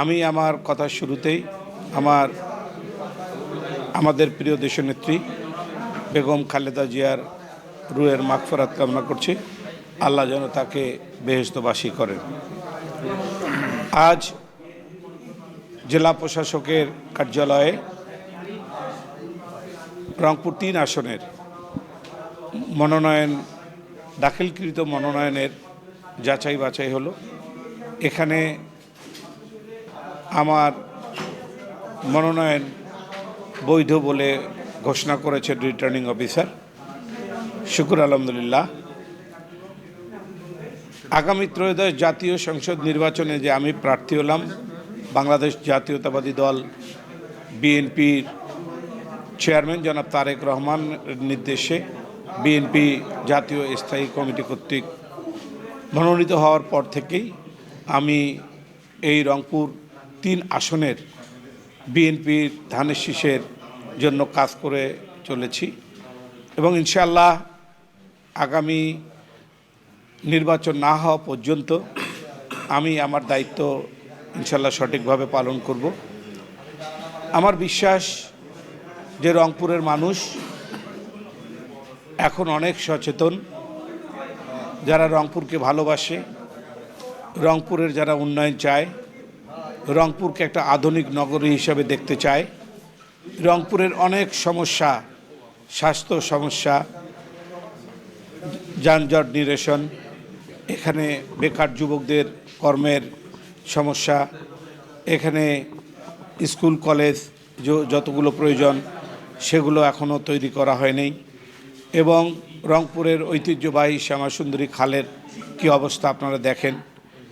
আমি আমার কথার শুরুতেই আমার, আমাদের প্রিয় দেশনেত্রী বেগম খালেদা জিয়ার রুয়ের মাগফরাত কামনা করছি। আল্লাহ যেন তাকে বেহেস্তবাসী করেন। আজ জেলা প্রশাসকের কার্যালয়ে রংপুর তিন আসনের মনোনয়ন, দাখিলকৃত মনোনয়নের যাচাই বাছাই হলো। এখানে আমার মনোনয়ন বৈধ বলে ঘোষণা করেছে রিটার্নিং অফিসার শুকুর আলহামদুলিল্লাহ। আগামী ত্রয়োদশ জাতীয় সংসদ নির্বাচনে যে আমি প্রার্থী হলাম, বাংলাদেশ জাতীয়তাবাদী দল বিএনপির চেয়ারম্যান জনাব তারেক রহমান নির্দেশে বিএনপি জাতীয় স্থায়ী কমিটি কর্তৃক মনোনীত হওয়ার পর থেকেই আমি এই রংপুর তিন আসনের বিএনপির ধানের শীষের জন্য কাজ করে চলেছি এবং ইনশাল্লাহ আগামী নির্বাচন না হওয়া পর্যন্ত আমি আমার দায়িত্ব ইনশাল্লাহ সঠিকভাবে পালন করব। আমার বিশ্বাস যে রংপুরের মানুষ এখন অনেক সচেতন, যারা রংপুরকে ভালোবাসে, রংপুরের যারা উন্নয়ন চায় রংপুরকে একটা আধুনিক নগরী হিসাবে দেখতে চায় রংপুরের অনেক সমস্যা, স্বাস্থ্য সমস্যা, যানজট নিরসন, এখানে বেকার যুবকদের কর্মের সমস্যা, এখানে স্কুল, কলেজ যতগুলো প্রয়োজন, সেগুলো এখনও তৈরি করা হয়নি। এবং রংপুরের ঐতিহ্যবাহী শ্যামাসুন্দরী খালের কি অবস্থা আপনারা দেখেন।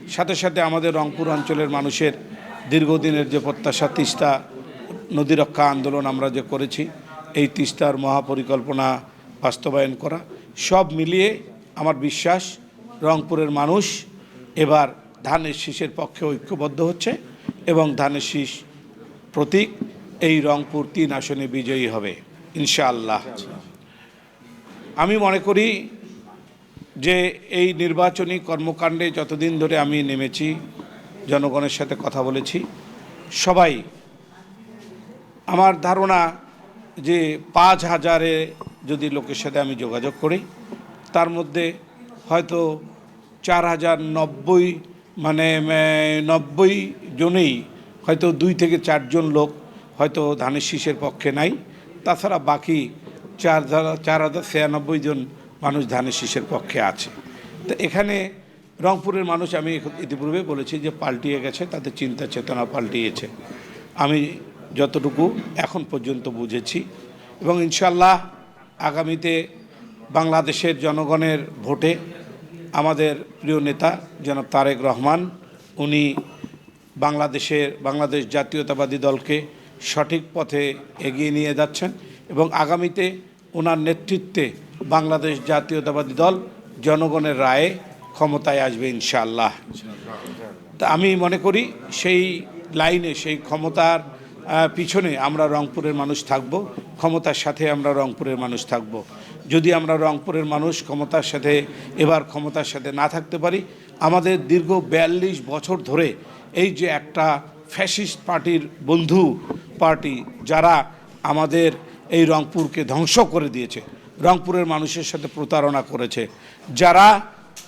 সাথে সাথে আমাদের রংপুর অঞ্চলের মানুষের দীর্ঘদিনের যে প্রত্যাশা, তিস্তা নদী রক্ষা আন্দোলন আমরা যে করেছি, এই তিস্তার মহাপরিকল্পনা বাস্তবায়ন করা, সব মিলিয়ে আমার বিশ্বাস রংপুরের মানুষ এবার ধানের শীষের পক্ষে ঐক্যবদ্ধ হচ্ছে এবং ধানের শীষ প্রতীক এই রংপুর তিন আসনে বিজয়ী হবে, ইনশাআল্লাহ। আমি মনে করি যে এই নির্বাচনী কর্মকাণ্ডে যতদিন ধরে আমি নেমেছি জনগণের সাথে কথা বলেছি। সবাই, আমার ধারণা যে পাঁচ হাজারে যদি লোকের সাথে আমি যোগাযোগ করি, তার মধ্যে হয়তো চার হাজার নব্বই মানে নব্বই জনেই হয়তো দুই থেকে চারজন লোক হয়তো ধানের শীষের পক্ষে নাই। তাছাড়া বাকি চার চার হাজার ছিয়ানব্বই জন মানুষ ধানের শীষের পক্ষে আছে। তো এখানে রংপুরের মানুষ, আমি ইতিপূর্বে বলেছি যে পাল্টিয়ে গেছে তাদের চিন্তা, চেতনা পাল্টিয়েছে। আমি যতটুকু এখন পর্যন্ত বুঝেছি এবং ইনশাল্লাহ আগামীতে বাংলাদেশের জনগণের ভোটে আমাদের প্রিয় নেতা জনাব তারেক রহমান, উনি বাংলাদেশের, বাংলাদেশ জাতীয়তাবাদী দলকে সঠিক পথে এগিয়ে নিয়ে যাচ্ছেন এবং আগামীতে ওনার নেতৃত্বে বাংলাদেশ জাতীয়তাবাদী দল জনগণের রায়ে ক্ষমতায় আসবে ইনশাআল্লাহ। তা আমি মনে করি সেই লাইনে, সেই ক্ষমতার পিছনে আমরা রংপুরের মানুষ থাকব, ক্ষমতার সাথে আমরা রংপুরের মানুষ থাকব। যদি আমরা রংপুরের মানুষ ক্ষমতার সাথে, এবার ক্ষমতার সাথে না থাকতে পারি, আমাদের দীর্ঘ বিয়াল্লিশ বছর ধরে এই যে একটা ফ্যাসিস্ট পার্টির বন্ধু পার্টি, যারা আমাদের এই রংপুরকে ধ্বংস করে দিয়েছে, রংপুরের মানুষের সাথে প্রতারণা করেছে, যারা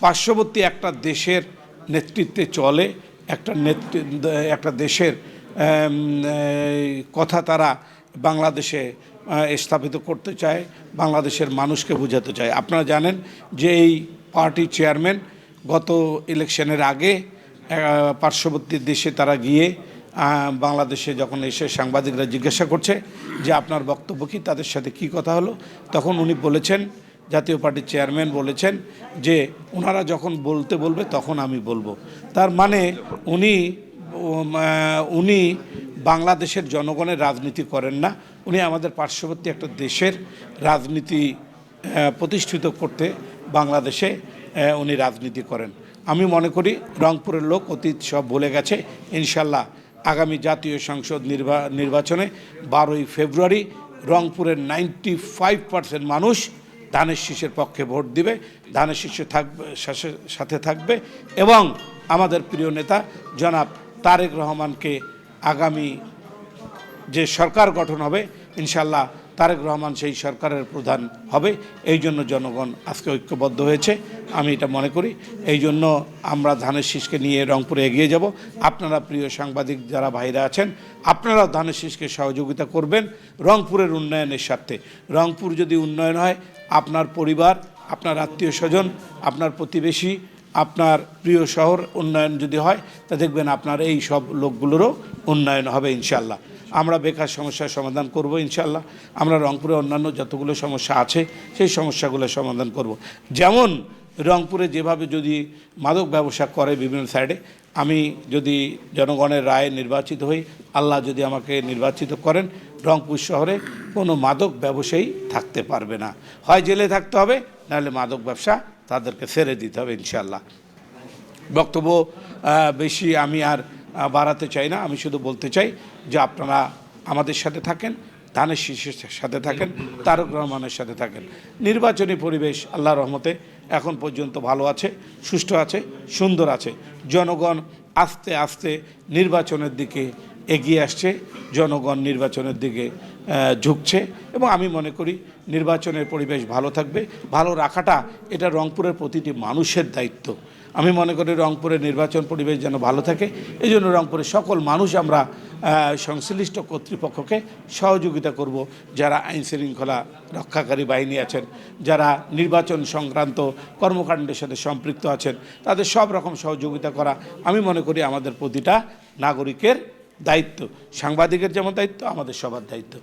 পার্শ্ববর্তী একটা দেশের নেতৃত্বে চলে, একটা একটা দেশের কথা তারা বাংলাদেশে স্থাপিত করতে চায়, বাংলাদেশের মানুষকে বোঝাতে চায়। আপনারা জানেন যে এই পার্টির চেয়ারম্যান গত ইলেকশনের আগে পার্শ্ববর্তী দেশে তারা গিয়ে বাংলাদেশে যখন এসে সাংবাদিকরা জিজ্ঞাসা করছে যে আপনার বক্তব্য কি, তাদের সাথে কি কথা হলো, তখন উনি বলেছেন জাতীয় পার্টির চেয়ারম্যান বলেছেন যে ওনারা যখন বলতে বলবে তখন আমি বলব। তার মানে উনি উনি বাংলাদেশের জনগণের রাজনীতি করেন না। উনি আমাদের পার্শ্ববর্তী একটা দেশের রাজনীতি প্রতিষ্ঠিত করতে বাংলাদেশে উনি রাজনীতি করেন। আমি মনে করি রংপুরের লোক অতীত সব বলে গেছে। ইনশাল্লাহ আগামী জাতীয় সংসদ নির্বা, নির্বাচনে বারোই ফেব্রুয়ারি রংপুরের নাইনটি ফাইভ পার্সেন্ট মানুষ ধানের শীষের পক্ষে ভোট দিবে ধানের শীষে থাকবে, সাথে থাকবে এবং আমাদের প্রিয় নেতা জনাব তারেক রহমানকে আগামী যে সরকার গঠন হবে ইনশাল্লাহ তারেক রহমান সেই সরকারের প্রধান হবে। এই জন্য জনগণ আজকে ঐক্যবদ্ধ হয়েছে। আমি এটা মনে করি। এই জন্য আমরা ধানের শীষকে নিয়ে রংপুরে এগিয়ে যাব। আপনারা প্রিয় সাংবাদিক যারা ভাইরা আছেন, আপনারাও ধানের শীষকে সহযোগিতা করবেন রংপুরের উন্নয়নের স্বার্থে। রংপুর যদি উন্নয়ন হয়, আপনার পরিবার, আপনার আত্মীয় স্বজন আপনার প্রতিবেশী, আপনার প্রিয় শহর উন্নয়ন যদি হয়, তা দেখবেন আপনার এই সব লোকগুলোরও উন্নয়ন হবে ইনশাল্লাহ আমরা বেকার সমস্যার সমাধান করব ইনশাল্লাহ আমরা রংপুরে অন্যান্য যতগুলো সমস্যা আছে, সেই সমস্যাগুলো সমাধান করব। যেমন রংপুরে যেভাবে যদি মাদক ব্যবসা করে বিভিন্ন সাইডে, আমি যদি জনগণের রায়ে নির্বাচিত হই, আল্লাহ যদি আমাকে নির্বাচিত করেন, রংপুর শহরে কোনো মাদক ব্যবসায়ী থাকতে পারবে না। হয় জেলে থাকতে হবে, নাহলে মাদক ব্যবসা তাদেরকে ছেড়ে দিতে হবে ইনশাল্লাহ বক্তব্য বেশি আমি আর বাড়াতে চাই না। আমি শুধু বলতে চাই যে আপনারা আমাদের সাথে থাকেন, ধানের শীষের সাথে থাকেন, তারক রহমানের সাথে থাকেন। নির্বাচনী পরিবেশ আল্লাহ রহমতে এখন পর্যন্ত ভালো আছে, সুষ্ঠু আছে, সুন্দর আছে। জনগণ আস্তে আস্তে নির্বাচনের দিকে এগিয়ে আসছে, জনগণ নির্বাচনের দিকে ঝুঁকছে এবং আমি মনে করি নির্বাচনের পরিবেশ ভালো থাকবে। ভালো রাখাটা এটা রংপুরের প্রতিটি মানুষের দায়িত্ব। আমি মনে করি রংপুরের নির্বাচন পরিবেশ যেন ভালো থাকে। এই জন্য রংপুরের সকল মানুষ আমরা সংশ্লিষ্ট কর্তৃপক্ষকে সহযোগিতা করব। যারা আইন শৃঙ্খলা রক্ষাকারী বাহিনী আছেন, যারা নির্বাচন সংক্রান্ত কর্মকাণ্ডের সাথে সম্পৃক্ত আছেন, তাদের সব রকম সহযোগিতা করা আমি মনে করি আমাদের প্রতিটা নাগরিকের দায়িত্ব। সাংবাদিকের যেমন দায়িত্ব, আমাদের সবার দায়িত্ব।